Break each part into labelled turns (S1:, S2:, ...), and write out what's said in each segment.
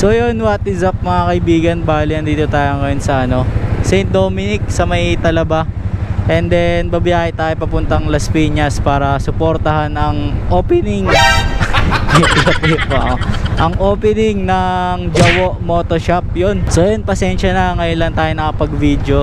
S1: So yun, what is up mga kaibigan? Bali, andito tayo ngayon sa ano, St. Dominic sa may Talaba. And then, babiyahe tayo papuntang Las Piñas para suportahan ang opening. ang opening ng Jawo Moto Shop yun. So yun, pasensya na ngayon lang tayo nakapag-video.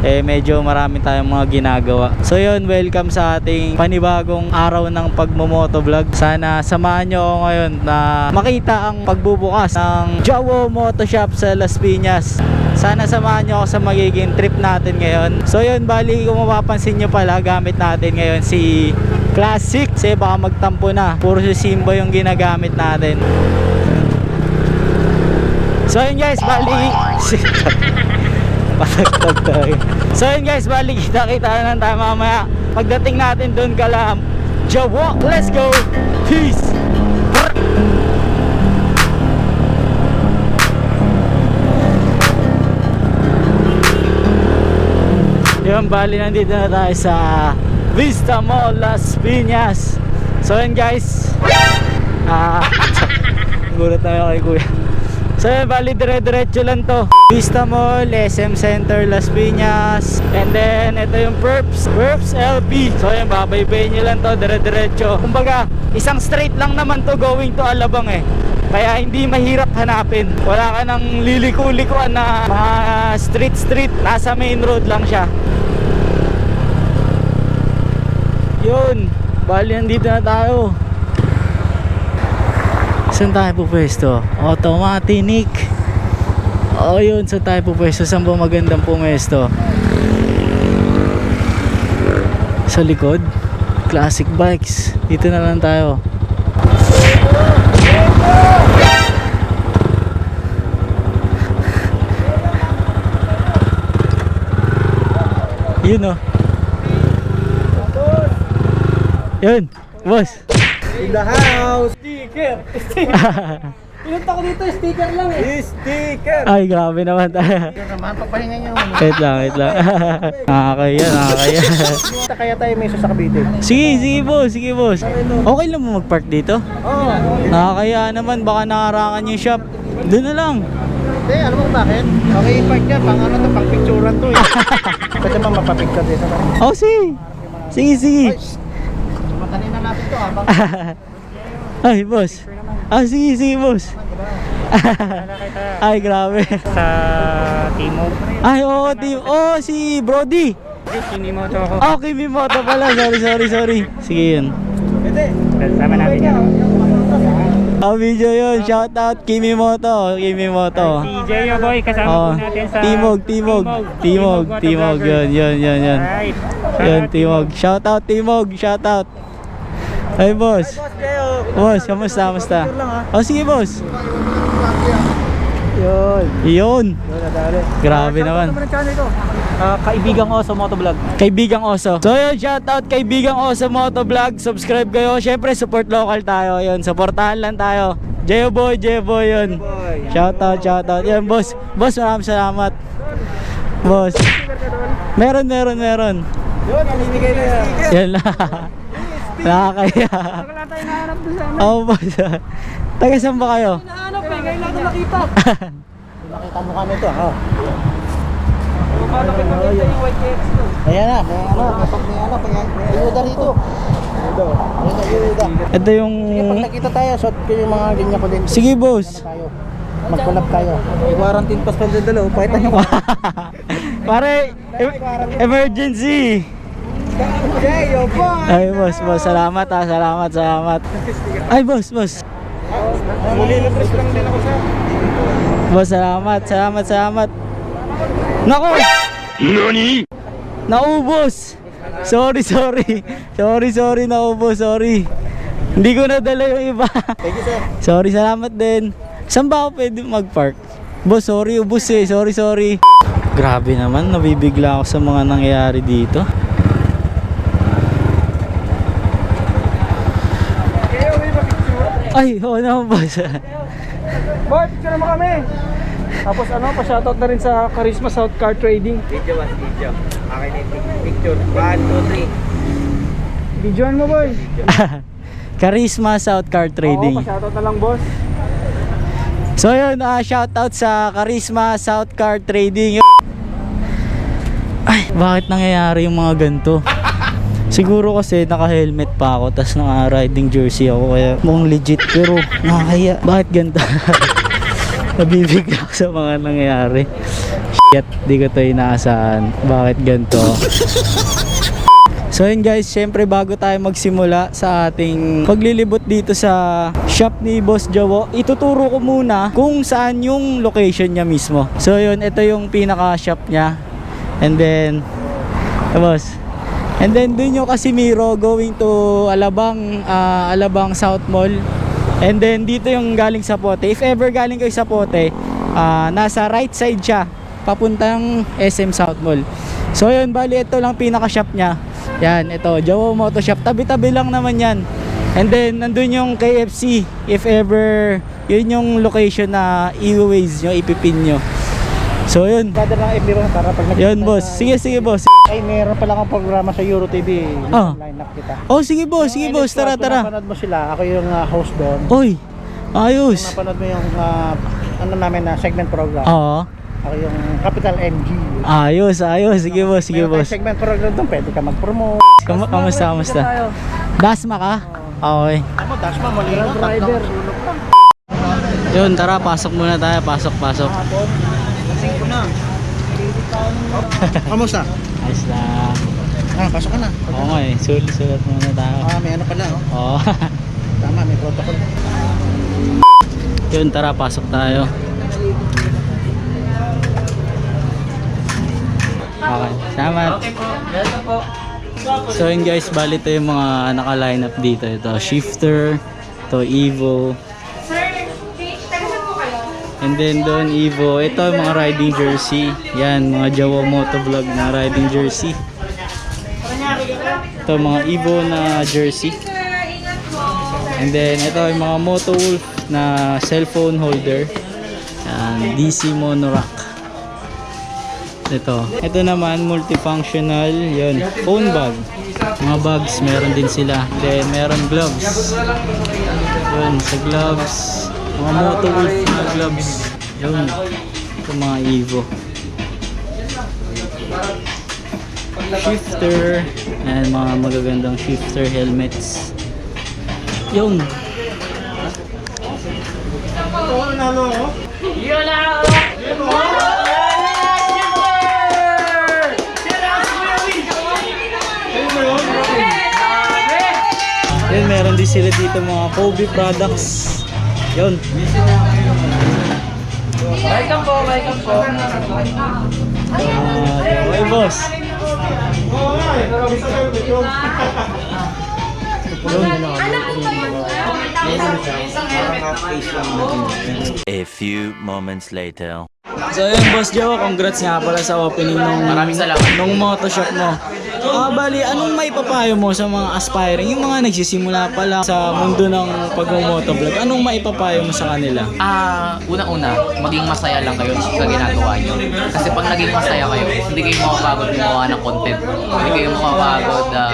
S1: Eh medyo marami tayong mga ginagawa. So yun, welcome sa ating panibagong araw ng pagmomoto vlog. Sana samahan nyo ako ngayon na makita ang pagbubukas ng Jawo Moto Shop sa Las Piñas. Sana samahan nyo ako sa magiging trip natin ngayon. So yun, bali kung mapapansin nyo pala, gamit natin ngayon si Classic. Kasi baka magtampo na. Puro si Simba yung ginagamit natin. So yun guys, bali... Patagtag tayo. So yun guys, bali kita-kita na lang tayo mamaya. Pagdating natin doon kalam, Jawa, let's go! Peace! Yun, bali nandito na tayo sa Vista Mall Las Piñas. So yun guys. Ah, gulat na kay kuya. So yun, bali dire-diretso lang to. Vista Mall, SM Center Las Piñas. And then ito yung Perps, Perps LP. So yun, babaybayin nyo lang to, dire-diretso. Kumbaga, isang straight lang naman to going to Alabang eh. Kaya hindi mahirap hanapin. Wala ka nang liliko-likuan na mga street-street. Nasa main road lang siya. Yun, bali nandito na tayo. Saan tayo pupwesto? Automatic. O yun, saan tayo pupwesto? Saan ba magandang pumesto? Sa likod? Classic bikes. Dito na lang tayo. Yun oh. Yun, boss.
S2: In the house!
S3: Sticker! Pinunta ko dito, sticker lang eh.
S2: Sticker!
S1: Ay, grabe naman tayo.
S2: naman, papahinga niyo.
S1: Wait lang, wait lang. nakakaya, nakakaya.
S2: Kaya tayo may sa Cavite.
S1: sige, sige boss, sige boss. Okay lang mo mag-park dito?
S2: Oo. Oh,
S1: Nakakaya naman, baka nakarangan yung shop. Doon na lang.
S2: Hindi, alam mo bakit? Okay, park niya. Pang ano to, pang picturean to eh. Pwede mo mapapicture dito.
S1: Oh, sige. Sige, sige.
S2: Matanin na natin to habang
S1: Ay, boss. Ah, sige, sige, boss. Ay, grabe.
S3: Sa Timog.
S1: Ay, oo, team. Oh, si Brody.
S3: Kinimoto ako.
S1: Oh, Kimi Moto pala. Sorry, sorry, sorry. Sige yun.
S3: Sama natin yan.
S1: Oh, video yun. Shout out Kimi Moto. Kimi Moto.
S3: Si Jeyo Boy, kasama
S1: Oh,
S3: po natin sa...
S1: Timog, Timog. Timog, Timog. Yun, yun, yun, yun.
S3: Right.
S1: Yun, Timog. Shout out, Timog. Shout out. Ay, boss.
S2: Boss Jeo.
S1: Boss, kamusta, kamusta?
S2: Ha.
S1: Oh, sige, boss.
S2: Yun.
S1: Yun.
S2: Yun.
S1: Grabe naman.
S2: Ano naman?
S3: Ah, kaibigang Oso Motovlog.
S1: Kaibigang Oso. So yun, shout out Kaibigang Oso Motovlog. Subscribe kayo. Syempre, support local tayo. Yun, supportahan lang tayo. Jeo Boy, Jeo Boy yun. Shout out, shout out. Yan, boss. Boss, maraming salamat. Boss. Meron, meron, meron.
S2: Yun, namimigay na yan.
S1: Yan lang. Nakakaya.
S3: Wala tayo nahanap doon sa
S1: Oo, boss. Taga saan ba kayo?
S3: Nahanap eh, ngayon lang ito nakita.
S2: Nakita mo kami ito ha.
S3: Paano kayo maganda yung white KX ko?
S2: Ayan na, may ano, kapag may ano, may, may ayuda rito. Ito. May ayuda.
S1: Ito yung...
S2: Sige, pag nakita tayo, shot ko yung mga linya ko din.
S1: Sige, boss.
S2: tayo. Mag-collab tayo. May quarantine pass pa din dalaw. Pakita nyo.
S1: Pare, em- emergency.
S2: Jay, boy!
S1: Ay, boss, boss. Salamat ah. Salamat, salamat. Ay, boss, boss.
S2: Muli na press lang din ako sa.
S1: Boss, salamat, salamat, salamat. Nako! Nani? Naubos! Sorry, sorry. Sorry, sorry, naubos, sorry. Hindi ko nadala yung iba.
S2: Thank you, sir.
S1: sorry, salamat din. Saan ba ako pwede mag-park? Boss, sorry, ubus eh. Sorry, sorry. Grabe naman, nabibigla ako sa mga nangyayari dito. Ay, oo naman, boss.
S3: Boy, picture mo kami. Tapos ano, pa-shoutout na rin sa Charisma South Car Trading.
S2: Video mas video. Akin yung picture. 1, 2, 3.
S3: Videoan mo boy.
S1: Charisma South Car Trading.
S3: Oo, pa-shoutout na lang boss.
S1: So yun, uh, shout out sa Charisma South Car Trading. Ay, bakit nangyayari yung mga ganito? Siguro kasi naka-helmet pa ako tas naka-riding jersey ako kaya mukhang legit pero nakakaya. Bakit ganito? Nabibigla ako sa mga nangyayari. Shit, di ko to inaasahan. Bakit ganito? So yun guys, syempre bago tayo magsimula sa ating paglilibot dito sa shop ni Boss Jawo, ituturo ko muna kung saan yung location niya mismo. So yun, ito yung pinaka shop niya. And then, eh, boss. And then dun yung Casimiro going to Alabang, ah, Alabang South Mall. And then dito yung galing sa Pote. If ever galing kayo sa Pote, ah, nasa right side siya, papuntang SM South Mall. So yun, bali ito lang pinaka shop niya. Yan, ito, Jawo Moto Shop. Tabi-tabi lang naman yan. And then, nandun yung KFC. If ever, yun yung location na i-waze nyo, ipipin nyo. So yun.
S2: Kada lang FB mo para pag
S1: Yun boss. Sige, sige boss.
S2: Ay, meron pala akong programa sa Euro TV.
S1: Ah.
S2: Line up kita.
S1: Oh, sige boss, sige
S2: Yung
S1: boss. Tara, tara.
S2: napanood mo sila, ako yung ah, host doon.
S1: Oy, ayos.
S2: napanood mo yung ah, ano namin na segment program.
S1: Oo.
S2: Ako yung Capital MG.
S1: Ayos, ayos. Sige boss, sige
S2: Meron tayong
S1: boss.
S2: segment program doon, pwede ka mag-promote.
S1: Kamu kamusta, kamusta? Dasma ka? Okay.
S2: Ako, Dasma, malino. Driver.
S1: Yun, tara, pasok muna tayo. Pasok, pasok.
S2: Hapon. Na. Kamusta?
S1: Ayos lang.
S2: Ah, pasok ka na.
S1: Oo nga eh. Sulit, sulit muna tayo.
S2: Ah, may ano pala, oh.
S1: Oo.
S2: Tama, may protocol.
S1: Yun, tara, pasok tayo. Okay, salamat. So yun guys, bali ito yung mga naka-line up dito. Ito, Shifter, ito Evo, and then doon Evo. Ito yung mga riding jersey. Yan, mga Jawa Motovlog na riding jersey. Ito mga Evo na jersey. And then ito yung mga Moto Wolf na cellphone holder. Yan, DC Monorack. Ito. Ito naman multifunctional, yun, phone bag. Mga bags meron din sila. Then meron gloves. Yun, sa gloves. Mga Moto Wolf na gloves. Yun. Ito mga Evo. Shifter and mga magagandang shifter helmets. Yung Yun, meron din sila dito mga Kobe products. Yun.
S3: Welcome po, welcome po.
S1: Uh, okay, boss.
S4: A few moments later.
S1: So yun, Boss Joe, congrats nga pala sa opening nung,
S5: Maraming salamat.
S1: nung motoshop mo. Ah, bali, anong may papayo mo sa mga aspiring, yung mga nagsisimula pa lang sa mundo ng pag-motovlog, anong maipapayo mo sa kanila?
S5: Ah, una-una, maging masaya lang kayo sa ginagawa nyo. Kasi pag naging masaya kayo, hindi kayo mapapagod gumawa ng content. Hindi kayo mapapagod ah,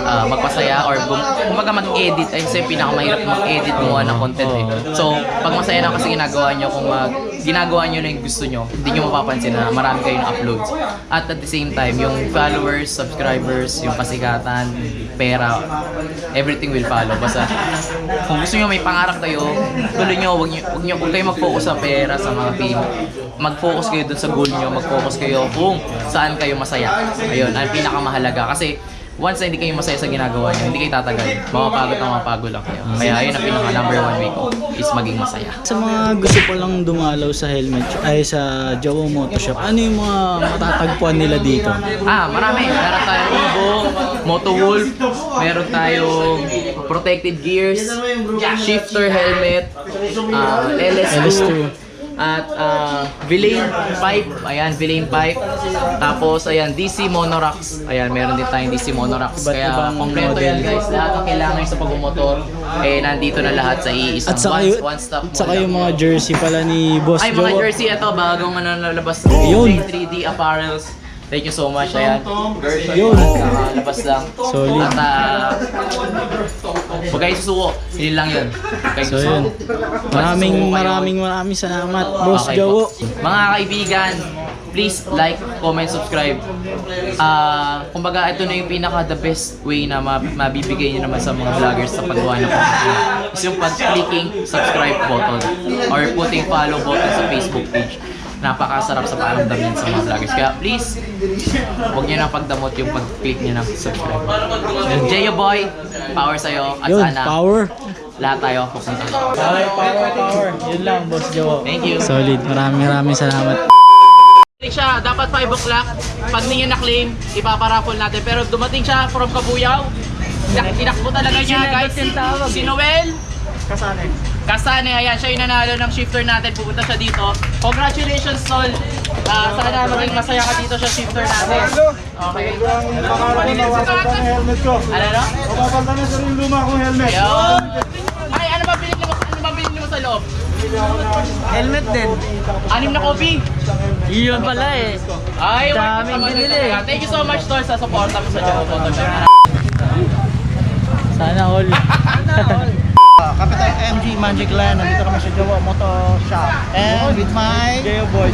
S5: ah, magpasaya or gum kumbaga mag-edit. Ayun sa yung pinakamahirap mag-edit gumawa ng content eh. So, pag masaya lang kasi ginagawa nyo, kung mag ginagawa nyo na yung gusto nyo, hindi nyo mapapansin na marami kayong uploads. At at the same time, yung followers, subscribers, yung kasikatan, pera, everything will follow. Basta kung gusto nyo may pangarap kayo, tuloy nyo, wag nyo, wag nyo, wag kayo mag-focus sa pera, sa mga fame. Mag-focus kayo dun sa goal nyo, mag-focus kayo kung saan kayo masaya. Ayun, ang pinakamahalaga. Kasi once na hindi kayo masaya sa ginagawa nyo, hindi kayo tatagal. Mapapagod na mapagod lang kayo. Kaya ayun ang pinaka number one way ko, is maging masaya.
S1: Sa mga gusto pa lang dumalaw sa helmet, ay sa Jawa Motoshop, ano yung mga matatagpuan nila dito?
S5: Ah, marami. Meron tayong Evo, Moto Wolf, meron tayong protected gears, shifter helmet, ah, LS2,
S1: LS2.
S5: At uh, Villain pipe, ayan, Villain pipe. Tapos, ayan, DC Monorox. Ayan, meron din tayong DC Monorox.
S1: Iba't
S5: Kaya, kompleto yan guys. Lahat ng kailangan sa pagmumotor, eh, nandito na lahat sa iisang
S1: At saka,
S5: one, one stop
S1: at saka yung mga jersey pala ni Boss
S5: Ay, mga jersey, ito, bagong ano nalabas
S1: Yun.
S5: J3D Apparels. Thank you so much. Ayan.
S1: Yun.
S5: Kakalabas lang.
S1: Solid.
S5: At uh, huwag kayo susuko. Hindi lang yun. Huwag kayo
S1: So
S5: susuko.
S1: yun. Maraming maraming maraming salamat, Boss
S5: Okay
S1: Jawo.
S5: po. Mga kaibigan, please like, comment, subscribe. Ah, kumbaga ito na yung pinaka the best way na ma- mabibigay niyo naman sa mga vloggers sa paggawa ng content. Is yung pag-clicking subscribe button or putting follow button sa Facebook page. Napakasarap sa pakiramdam yan sa mga vloggers. Kaya please, huwag niyo na pagdamot yung pag-click niyo ng subscribe. Yung Jeyo Boy, power sa'yo. At
S1: Yun,
S5: sana
S1: power.
S5: lahat tayo pupunta.
S1: Power, power, power. Yun lang, Boss Jawo.
S5: Thank you.
S1: Solid. Maraming maraming salamat.
S5: Dumating siya, dapat 5 o'clock. Pag hindi niya na-claim, ipaparaffle natin. Pero dumating siya from Kabuyaw. Tinak tinakbo talaga niya, guys. Si Noel. Kasane. Kasane, ayan. Siya yung nanalo ng shifter natin. Pupunta siya dito. Congratulations, Sol. Ah, sana maging masaya ka dito sa shifter natin. Okay.
S3: helmet ko.
S5: Ano no?
S3: Mapapalta na sa rin luma kong helmet.
S5: Ayun. Ay, ano ba mo? Ano ba binili mo sa loob?
S2: Helmet din.
S5: Anim na kopi.
S1: Yun pala eh.
S5: Ay,
S1: Daming binili.
S5: Thank you so much, Tol, sa support mo sa Joe Photoshop.
S1: Sana all.
S2: Uh, Kapitan MG Magic Land, nandito kami sa Jawa Moto Shop. And with my
S1: Jayo Boy.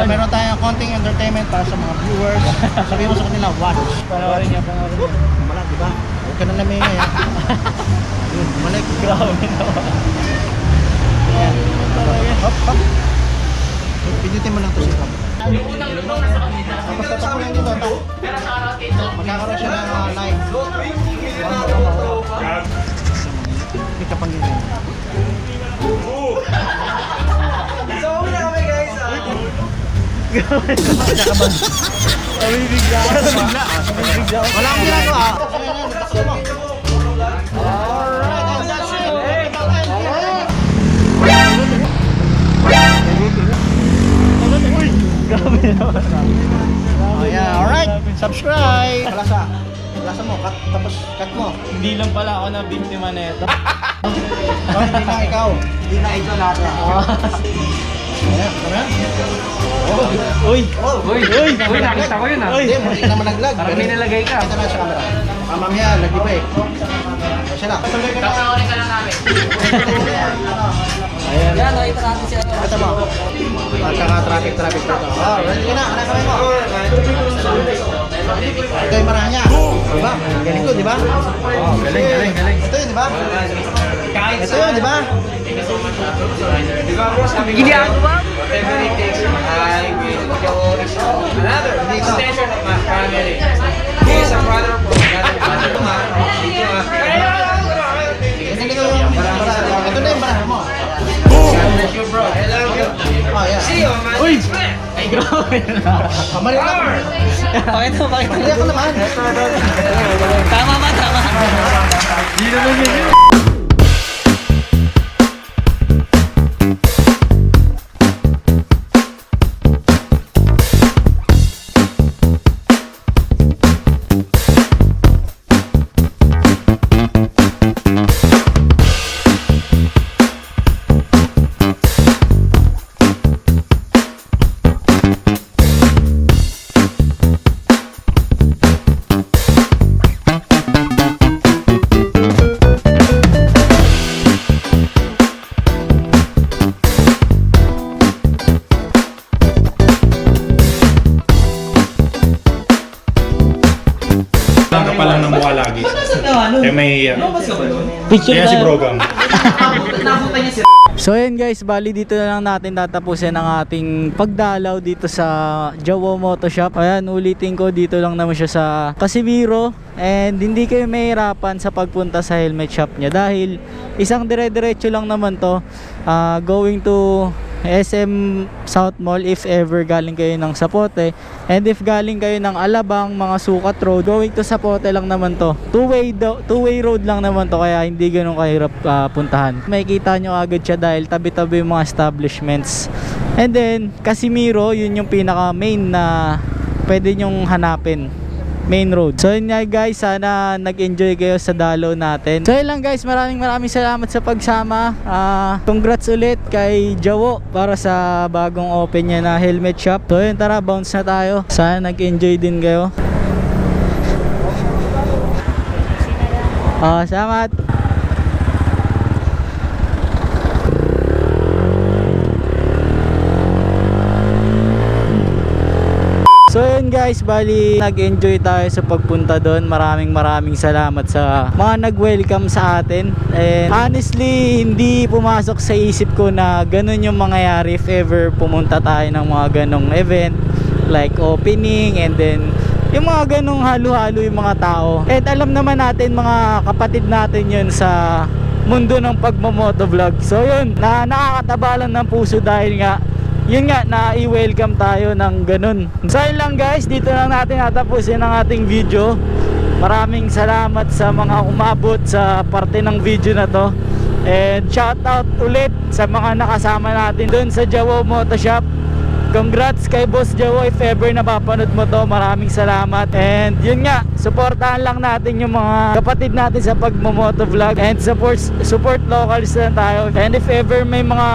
S2: So meron tayong konting entertainment para sa mga viewers. Sabihin mo sa kanila, watch.
S1: Panoorin niya, panoorin niya.
S2: Wala, di ba? Huwag ka na namingay ha. Yun, bumalik.
S1: Grabe naman.
S2: Hop, hop. Pinutin mo lang to si Tom.
S5: Yung unang lubang nasa kanila.
S2: Tapos tatapunin dito, ta.
S5: Pero sa araw dito,
S2: Magkakaroon siya ng uh, live. Hindi ka pangingin. Wala akong ginagawa. Alright, and that's it. Oh yeah, alright. Subscribe. Lasa. Mo, cut, tapos cut mo.
S1: Hindi lang pala ako na biktima na ito.
S2: Oh, hindi na ikaw. Hindi na ikaw lahat na. Ayan, ayan.
S1: Uy!
S2: Oh,
S3: Uy, uy, uy, nakita ko yun ah.
S2: Hindi, hindi na malaglag.
S3: Parang may nalagay ka.
S2: Ito na sa camera. Ah, mamaya, nag-iba eh. Siya lang.
S5: kapanoorin ka lang namin.
S1: Ayan.
S2: Ito mo. At saka traffic, traffic dito. Oh, ready ka na. Anak kami mo. Ito yung maranya. Diba? Galing ko, di ba? Oh, galing, galing, galing. Ito yun, di ba? Ito yun, di ba?
S3: Ginagawa?
S2: Dito. Hindi ko yung baraha. Ito na yung baraha mo. Oh, Kamali na.
S1: Pakita mo, pakita
S2: Hindi ako naman.
S1: Tama ba, tama? Hindi naman yun. Picture
S6: Kaya si
S1: tayo. So yun guys, bali dito na lang natin tatapusin ang ating pagdalaw dito sa Jawa Moto Shop. Ayan, ulitin ko dito lang naman siya sa Casimiro and hindi kayo mahirapan sa pagpunta sa helmet shop niya dahil isang dire-diretso lang naman to ah, going to SM South Mall if ever galing kayo ng Sapote. And if galing kayo ng Alabang, mga Sukat Road going to Sapote lang naman to. Two way, two way road lang naman to kaya hindi ganun kahirap ah, puntahan. Makikita nyo agad siya dahil tabi-tabi yung mga establishments. And then Casimiro yun yung pinaka main na pwede nyong hanapin main road. So yun nga guys, sana nag-enjoy kayo sa dalo natin. So yun lang guys, maraming maraming salamat sa pagsama. Ah, congrats ulit kay Jawo para sa bagong open niya na helmet shop. So yun, tara, bounce na tayo. Sana nag-enjoy din kayo. Ah, salamat. So yun guys, bali nag-enjoy tayo sa pagpunta doon. Maraming maraming salamat sa mga nag-welcome sa atin. And honestly, hindi pumasok sa isip ko na ganun yung mangyayari if ever pumunta tayo ng mga ganong event like opening and then yung mga ganong halo-halo yung mga tao. And alam naman natin mga kapatid natin yun sa mundo ng pagmamotovlog. So yun, na nakakataba lang ng puso dahil nga yun nga, na i-welcome tayo ng ganun. So lang guys, dito lang natin natapusin ang ating video. Maraming salamat sa mga umabot sa parte ng video na to. And shout out ulit sa mga nakasama natin dun sa Jawo Moto Shop. Congrats kay Boss Jawo if ever napapanood mo to. Maraming salamat. And yun nga, supportahan lang natin yung mga kapatid natin sa pagmamoto vlog and support support locals lang tayo. And if ever may mga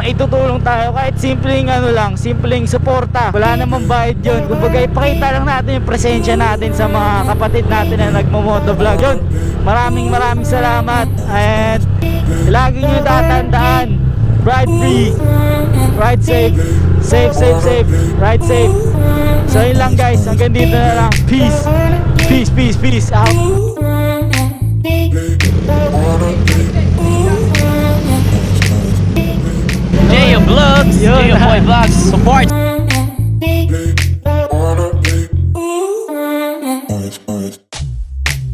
S1: maitutulong tayo kahit simpleng ano lang, simpleng suporta. Wala namang bayad yun. Kumbaga ipakita lang natin yung presensya natin sa mga kapatid natin na nagmamoto vlog. Yun, maraming maraming salamat. And lagi nyo tatandaan, ride free, ride safe, safe, safe, safe, ride safe. So yun lang guys, hanggang dito na lang. Peace, peace, peace, peace out.
S5: Jay Vlogs!
S1: Yun.
S5: Jay Boy Vlogs! Support!